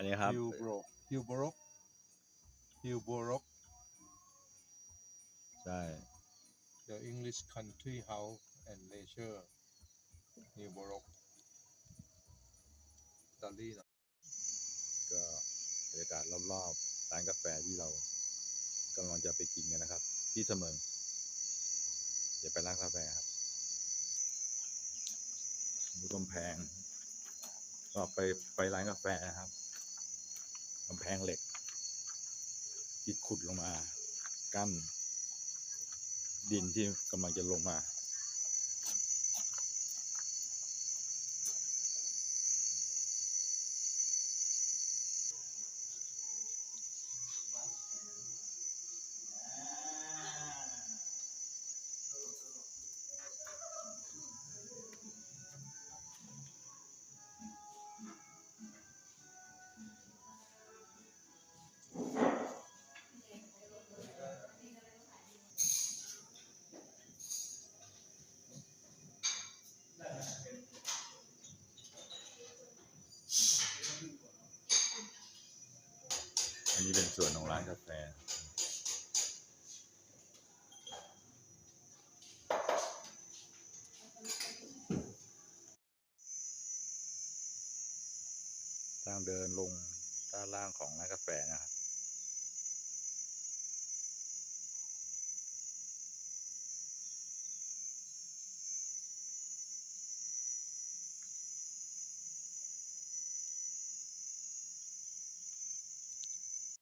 อันนี้ครับฮิวโบรกฮิวโบรกฮิวโบรกใช่ The English Country House and Leisure ฮิวโบรกอิตาลีนะก็บรรยากาศรอบๆร้านกาแฟที่เรากำลังจะไปกินกันนะครับ ที่เสมิงเดี๋ยวไปร้านกาแฟครับดูกำแพงก็ไปไปร้านกาแฟนะครับ กำแพงเหล็กที่ขุดลงมา กั้น ดินที่กำลังจะลงมา นนี้เป็นส่วนของร้านกาแฟทางเดินลงด้านล่างของร้านกาแฟนะครับ